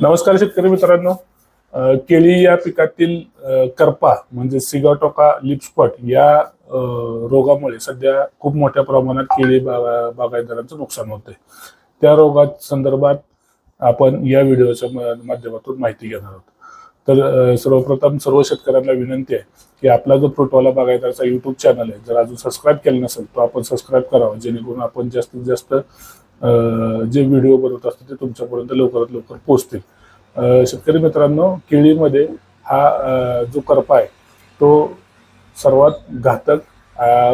नमस्कार शेतकरी मित्रांनो. केळी या पिकातील करपा म्हणजे सिगाटोका लिप स्पॉट या रोगामुळे सध्या खूप मोठ्या प्रमाणात केळी बागा- बागायतदारांचं नुकसान होते त्या रोगा संदर्भात आपण या व्हिडिओच्या माध्यमातून माहिती घेणार आहोत. तर सर्वप्रथम सर्व शेतकऱ्यांना विनंती आहे की आपला जो प्रोटोला बागायतदारचा युट्यूब चॅनल आहे जर अजून सबस्क्राईब केला नसेल तर आपण सबस्क्राईब करावा जेणेकरून आपण जास्तीत जास्त जे व्हिडिओ बनवत असतो ते तुमच्यापर्यंत लवकरात लवकर पोहोचतील. शेतकरी मित्रांनो केळीमध्ये हा जो करपा आहे तो सर्वात घातक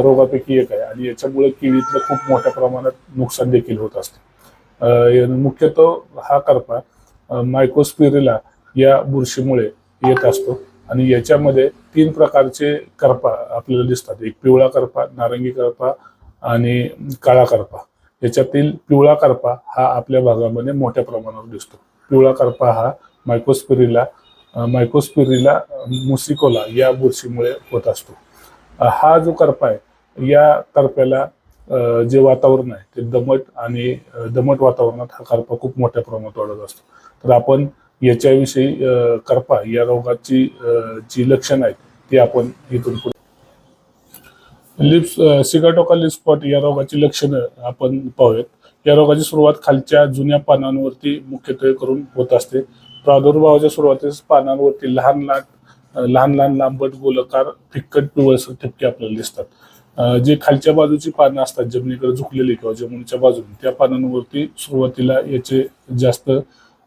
रोगापैकी एक आहे आणि याच्यामुळे केळीतलं खूप मोठ्या प्रमाणात नुकसान देखील होत असते. मुख्यतः हा करपा मायक्रोस्पिरिला मायकोस्पिरिला या बुरशीमुळे येत असतो आणि याच्यामध्ये तीन प्रकारचे करपा आपल्याला दिसतात. एक पिवळा करपा नारंगी करपा आणि काळा करपा. याच्यातील पिवळा करपा हा आपल्या भागामध्ये मोठ्या प्रमाणावर दिसतो. पिवळा करपा हा मायकोस्पिरिला अ, मुसिकोला या बुरशीमुळे होत असतो. हा जो करपा आहे या करप्याला जे वातावरण आहे ते दमट आणि दमट वातावरणात हा करपा खूप मोठ्या प्रमाणात वाढत असतो. तर आपण याच्याविषयी करपा या रोगाची जी लक्षणं आहेत ती आपण इथून पुढे लिप्स सिगाटोका लिप स्पॉट या रोगाची लक्षणं आपण पाहूयात. या रोगाची सुरुवात खालच्या जुन्या पानांवरती मुख्यत्वे करून होत असते. प्रादुर्भावाच्या सुरुवातीस पानांवरती लहान लहान लहान लहान लांबट गोलकार फिक्कट पिवळसर ठिपके आपल्याला दिसतात. जे खालच्या बाजूची पानं असतात जमिनीकडे झुकलेली किंवा जमिनीच्या बाजूने त्या पानांवरती सुरुवातीला याचे जास्त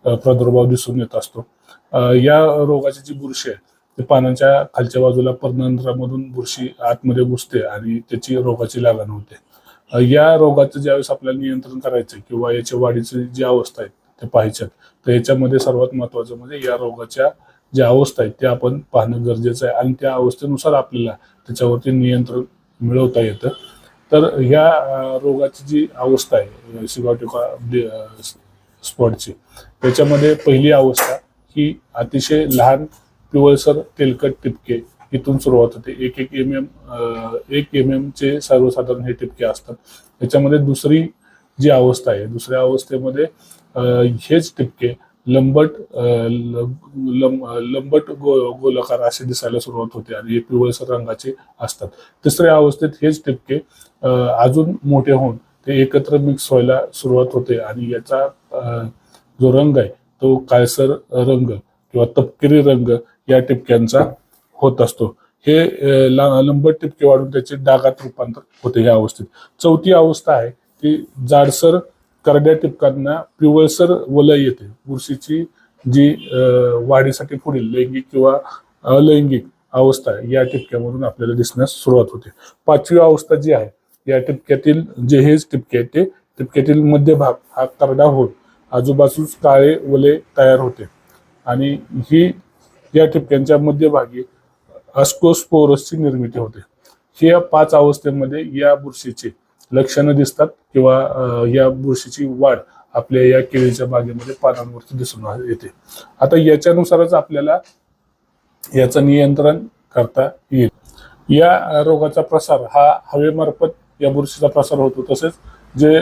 प्रादुर्भाव दिसून येत असतो. या रोगाची जी बुरशी आहे ते पानांच्या खालच्या बाजूला पर्णरंध्रामधून बुरशी आतमध्ये घुसते आणि त्याची रोगाची लागण होते. या रोगाचं ज्यावेळेस आपल्याला नियंत्रण करायचं आहे किंवा याच्या वाढीची जी अवस्था आहे ते पाहायच्यात तर याच्यामध्ये सर्वात महत्वाचं म्हणजे या रोगाच्या ज्या अवस्था आहेत त्या आपण पाहणं गरजेचं आहे आणि त्या अवस्थेनुसार आपल्याला त्याच्यावरती नियंत्रण मिळवता येतं. तर ह्या रोगाची जी अवस्था आहे सिगाटिका स्पॉटची त्याच्यामध्ये पहिली अवस्था ही अतिशय लहान पिवळसर तेलकट टिपके इथून सुरुवात होते. एक एक एम एम एक एम एम चे सर्वसाधारण हे टिपके असतात. त्याच्यामध्ये दुसरी जी अवस्था आहे दुसऱ्या अवस्थेमध्ये हेच टिपके लंबट लं- लंबट गो गोलाकार असे दिसायला सुरुवात होते आणि हे पिवळसर रंगाचे असतात. तिसऱ्या अवस्थेत हेच टिपके अजून मोठे होऊन ते एकत्र मिक्स व्हायला सुरुवात होते आणि याचा जो रंग आहे तो काळसर रंग किंवा तपकिरी रंग या टिपक्यांचा होत असतो. हे अ, लंबट टिपके वाढून त्याचे डागात रूपांतर होते या अवस्थेत. चौथी अवस्था आहे ती जाडसर करड्या टिपकांना पिवळसर वलय येते. बुरशीची जी वाढीसाठी पुढील लैंगिक किंवा अलैंगिक अवस्था आहे या टिपक्यामधून आपल्याला दिसण्यास सुरुवात होते. पाचवी अवस्था जी आहे या टिपक्यातील जे हेच टिपके आहेत ते टिपक्यातील मध्यभाग हा करडा होत आजूबाजूस काळे वले तयार होते. आणि ही या ठिपक्यांच्या मध्यभागी अस्कोस्पोरसची निर्मिती होते. हे या पाच अवस्थेमध्ये या बुरशीची लक्षणं दिसतात किंवा या बुरशीची वाढ आपल्या या केळीच्या बागेमध्ये पानांवरती दिसून येते. आता याच्यानुसारच आपल्याला याचं नियंत्रण करता येईल. या रोगाचा प्रसार हा हवेमार्फत या बुरशीचा प्रसार होतो. तसेच जे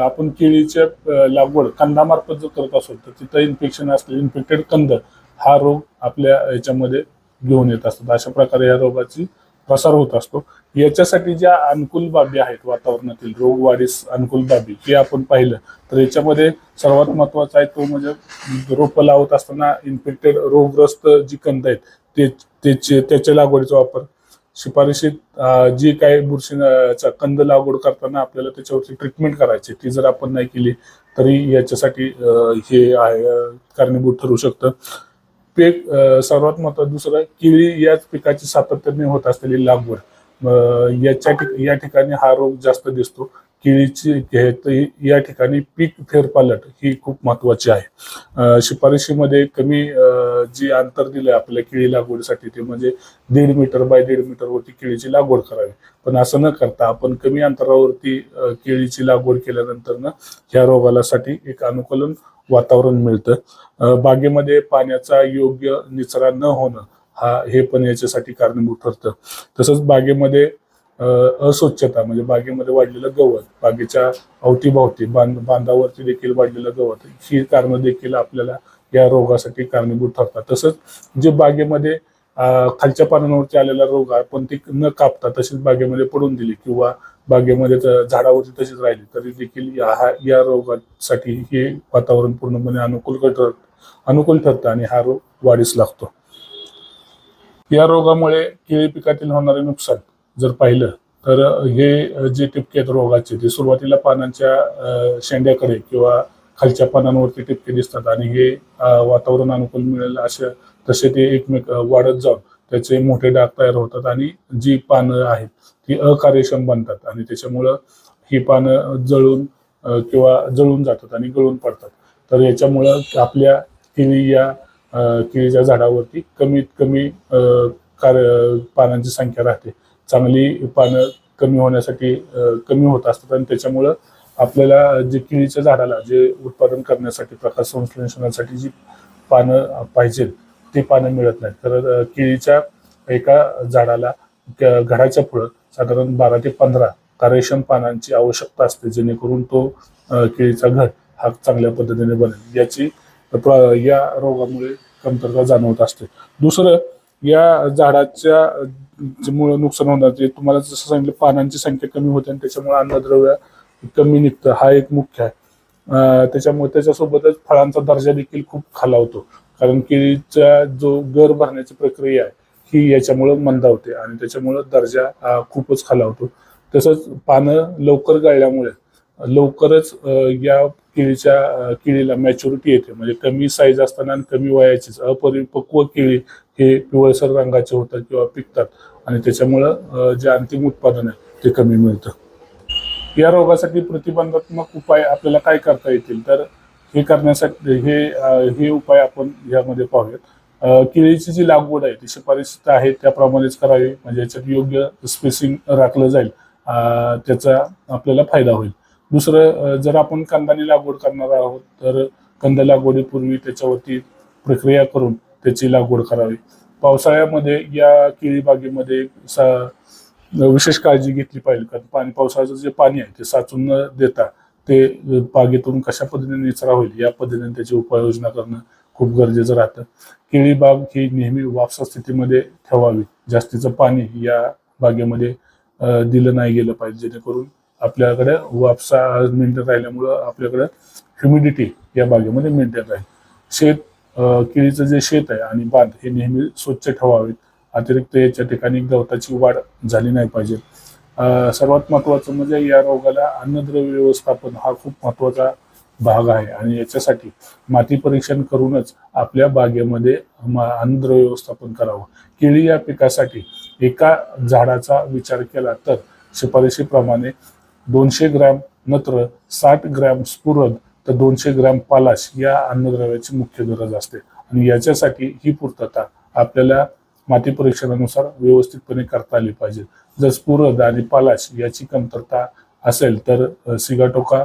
आपण केळीच्या लागवड कंदामार्फत जर करत असू तर तिथं इन्फेक्शन असले इन्फेक्टेड कंद हा रोग आपल्या याच्यामध्ये घेऊन येत असतात अशा प्रकारे या रोगाची प्रसार होत असतो. याच्यासाठी ज्या अनुकूल बाबी आहेत वातावरणातील रोग वाढीस अनुकूल बाबी हे आपण पाहिलं तर याच्यामध्ये सर्वात महत्वाचं आहे तो म्हणजे रोपं लावत असताना इन्फेक्टेड रोगग्रस्त जी कंद आहेत ते त्याचे त्याच्या लागवडीचा वापर. शिफारशीत जी काही बुरशीचा कंद लागवड करताना आपल्याला त्याच्यावरती ट्रीटमेंट करायची ती जर आपण नाही केली तरी याच्यासाठी हे आहे कारणीभूत ठरू शकतं. पीक सर्वात महत्वाचं दुसरं केळी याच पिकाची सातत्याने होत असलेली लागवड. याच्या या ठिकाणी हा रोग जास्त दिसतो. केळीची या ठिकाणी पीक फेरपालट ही खूप महत्वाची आहे. शिफारशीमध्ये कमी जी अंतर दिलंय आपल्या केळी लागवडीसाठी ते म्हणजे दीड मीटर बाय दीड मीटरवरती केळीची लागवड करावी. पण असं न करता आपण कमी अंतरावरती केळीची लागवड केल्यानंतर ना ह्या रोगाला साठी एक अनुकूलन वातावरण मिळतं. बागेमध्ये पाण्याचा योग्य निचरा न होणं हा हे पण याच्यासाठी कारणीभूत ठरतं. तसंच बागेमध्ये अस्वच्छता म्हणजे बागेमध्ये वाढलेलं गवत बागेच्या अवतीभावती बांध बांधावरती देखील वाढलेलं गवत ही कारणं देखील आपल्याला या रोगासाठी कारणीभूत ठरतात. तसंच जे बागेमध्ये खालच्या पानांवरती आलेला रोग आहे पण ती न कापता तशीच बागेमध्ये पडून दिली किंवा बागेमध्ये झाडावरती तशीच राहिली तरी देखील या हा- या रोगासाठी हे वातावरण पूर्णपणे अनुकूल ठरत अनुकूल ठरतं आणि हा रोग वाढीस लागतो. या रोगामुळे केळी पिकातील होणारे नुकसान जर पाहिलं तर हे जे टिपके आहेत रोगाचे ते सुरुवातीला पानांच्या शेंड्याकडे किंवा खालच्या पानांवरती टिपके दिसतात आणि हे वातावरण अनुकूल मिळेल असे तसे ते एकमेक वाढत जाऊन त्याचे मोठे डाग तयार होतात आणि जी पानं आहेत ती अकार्यक्षम बनतात आणि त्याच्यामुळं ही पानं जळून किंवा जळून जातात आणि गळून पडतात. तर याच्यामुळं आपल्या केळी या किळीच्या केळीच्या झाडावरती कमीत कमी कार पानांची संख्या राहते. चांगली पानं कमी होण्यासाठी कमी होत असतात आणि त्याच्यामुळं आपल्याला जे केळीच्या झाडाला जे उत्पादन करण्यासाठी प्रकाश संश्लेषणासाठी जी पानं पाहिजेत ती पानं मिळत नाहीत. तर केळीच्या एका झाडाला ग- घडाच्या पुढं साधारण बारा ते पंधरा कार्यक्षम पानांची आवश्यकता असते जेणेकरून तो केळीचा घड हा चांगल्या पद्धतीने बनेल. याची प्र- या रोगामुळे कमतरता जाणवत असते. दुसरं या झाडाच्या मुळे नुकसान होणार ते तुम्हाला जसं सांगितलं पानांची संख्या कमी होते आणि त्याच्यामुळे अन्नद्रव्य कमी निघतं. हा एक मुख्य आहे. त्याच्यामुळे त्याच्यासोबतच फळांचा दर्जा देखील खूप खालावतो कारण केळीचा जो गर भरण्याची प्रक्रिया आहे ही याच्यामुळं मंदावते आणि त्याच्यामुळं दर्जा हा खूपच खालावतो तसंच पानं लवकर गळल्यामुळे लवकरच या केळीच्या केळीला मॅच्युरिटी येते. म्हणजे कमी साईज असताना आणि कमी वयाचीच अपरिपक्व केळी हे पिवळसर रंगाचे होतात किंवा पिकतात. आणि त्याच्यामुळं जे अंतिम उत्पादन आहे ते कमी मिळतं. या रोगासाठी प्रतिबंधात्मक उपाय आपल्याला काय करता येतील? तर हे करण्यासाठी हे हे उपाय आपण यामध्ये पाहूयात. केळीची जी लागवड आहे ती शिफारशीत आहे त्याप्रमाणेच करावी. म्हणजे याच्यात योग्य स्पेसिंग राखलं जाईल. त्याचा आपल्याला फायदा होईल. दुसरं जर आपण कंदानी लागवड करणार आहोत तर कंद लागवडीपूर्वी त्याच्यावरती प्रक्रिया करून त्याची लागवड करावी. पावसाळ्यामध्ये या केळी बागेमध्ये सा- विशेष काळजी घेतली पाहिजे कारण पाणी पावसाचं जे पाणी आहे ते साचून न देता ते बागेतून कशा पद्धतीने निचरा होईल या पद्धतीने त्याची उपाययोजना करणं खूप गरजेचं राहतं. केळी बाग ही नेहमी वापसा स्थितीमध्ये ठेवावी. जास्तीचं पाणी या बागेमध्ये दिलं नाही गेलं पाहिजे जेणेकरून आपल्याकडे वापसा मेंटेन राहिल्यामुळं आपल्याकडे ह्युमिडिटी या बागेमध्ये मेंटेन राहील. शेत केळीचं जे शेत आहे आणि बांध हे नेहमी स्वच्छ ठेवावेत. अतिरिक्त याच्या ठिकाणी गवताची वाढ झाली नाही पाहिजे. सर्वात महत्वाचं म्हणजे या रोगाला अन्नद्रव्य व्यवस्थापन हा खूप महत्त्वाचा भाग आहे आणि याच्यासाठी माती परीक्षण करूनच आपल्या बागेमध्ये अन्नद्रव्य व्यवस्थापन करावं. केळी या पिकासाठी एका झाडाचा विचार केला तर शिफारशीप्रमाणे दोनशे ग्रॅम नत्र साठ ग्रॅम स्फुरद तर दोनशे ग्रॅम पालाश या अन्नद्रव्याची मुख्य गरज असते. आणि याच्यासाठी ही पूर्तता आपल्याला माती परीक्षणानुसार व्यवस्थितपणे करता आली पाहिजे. जर स्फुरद आणि पालाश याची कमतरता असेल तर सिगाटोका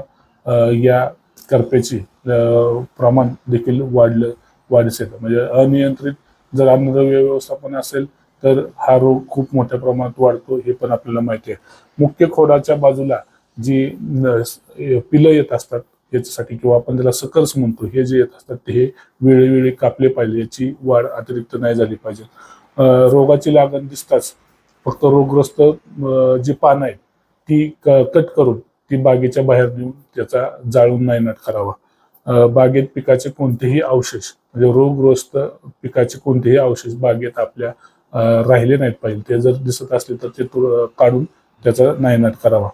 या करपेची प्रमाण देखील वाढलं वाढीस येतं म्हणजे अनियंत्रित जर अन्नद्रव्य व्यवस्थापन असेल तर हा रोग खूप मोठ्या प्रमाणात वाढतो हे पण आपल्याला माहिती आहे. मुख्य खोडाच्या बाजूला जी पिलं येत असतात याच्यासाठी किंवा आपण त्याला सकर्स म्हणतो हे जे येत असतात ते हे वेळोवेळी कापले पाहिजे याची वाढ अतिरिक्त नाही झाली पाहिजे. रोगाची लागण दिसताच फक्त रोगग्रस्त जी पानं आहेत ती क- कट करून ती बागेच्या बाहेर नेऊन त्याचा जाळून नायनाट करावा. बागेत पिकाचे कोणतेही अवशेष म्हणजे रोगग्रस्त पिकाचे कोणतेही अवशेष बागेत आपल्या राहिले नाहीत पाहिजे. ते जर दिसत असले तर ते काढून त्याचा नायनाट करावा.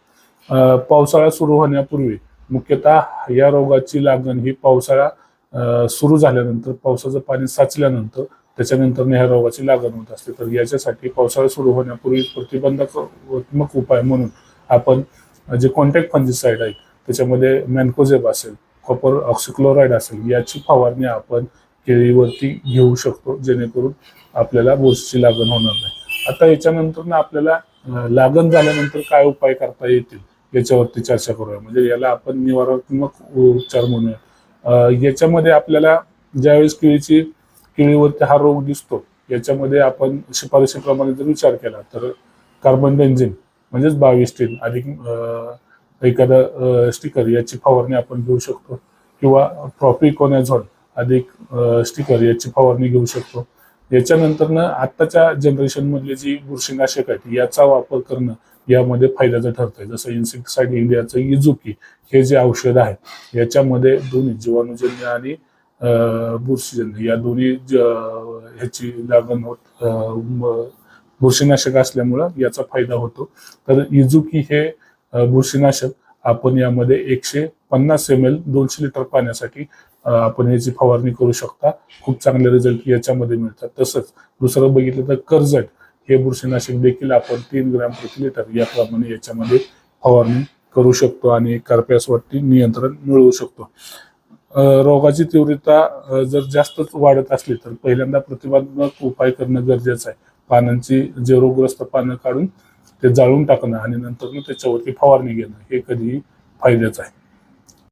पावसाळा सुरू होण्यापूर्वी मुख्यतः या रोगाची लागण ही पावसाळा सुरू झाल्यानंतर पावसाचं पाणी साचल्यानंतर त्याच्यानंतर ह्या रोगाची लागण होत असते. तर याच्यासाठी पावसाळा सुरू होण्यापूर्वी प्रतिबंधात्मक उपाय म्हणून आपण जे कॉन्टॅक्ट फंजिसाईड आहे त्याच्यामध्ये मॅन्कोझेब असेल कॉपर ऑक्सिक्लोराईड असेल याची फवारणी आपण केळीवरती घेऊ शकतो जेणेकरून आपल्याला बुरशीची लागण होणार नाही. आता याच्यानंतर ना आपल्याला लागण झाल्यानंतर काय उपाय करता येतील? याच्यावरती चर्चा करूया. म्हणजे याला आपण निवारणात्मक उपचार म्हणूया. याच्यामध्ये आपल्याला ज्यावेळेस केळीची केळीवरती हा रोग दिसतो याच्यामध्ये आपण शिफारशीप्रमाणे जर विचार केला तर कार्बन बेंझिन म्हणजेच बावीस अधिक एखादा एखादं स्टिकर याची फवारणी आपण घेऊ शकतो. किंवा प्रॉपिकोनॅझॉल अधिक स्टिकर याची फवारणी घेऊ शकतो. याच्यानंतर आत्ताच्या जनरेशनमधली जी बुरशीनाशक आहेत याचा वापर करणं यामध्ये फायद्याचं ठरतंय. जसं इन्सेक्टिसाइड इंडियाचं इजुकी हे जे औषध आहे याच्यामध्ये दोन्ही जीवाणूजन्य आणि बुरशीजन्य या दोन्ही ज- ह्याची लागण होत बुरशीनाशक असल्यामुळं याचा फायदा होतो. तर इजुकी हे बुरशीनाशक आपण यामध्ये एकशे पन्नास एम एल दोनशे लिटर पाण्यासाठी आपण याची फवारणी करू शकता. खूप चांगले रिझल्ट याच्यामध्ये मिळतात. तसंच दुसरं बघितलं तर कर्जट हे बुरशीनाशक देखील आपण तीन ग्रॅम प्रति लिटर याप्रमाणे याच्यामध्ये फवारणी करू शकतो आणि करप्यासवरती नियंत्रण मिळवू शकतो. रोगाची तीव्रता जर जास्तच वाढत असली तर पहिल्यांदा प्रतिबंधात्मक उपाय करणं गरजेचं आहे. पानांची जे रोगग्रस्त पानं काढून ते जाळून टाकणं आणि नंतर त्याच्यावरती फवारणी घेणं हे कधीही फायद्याचं आहे.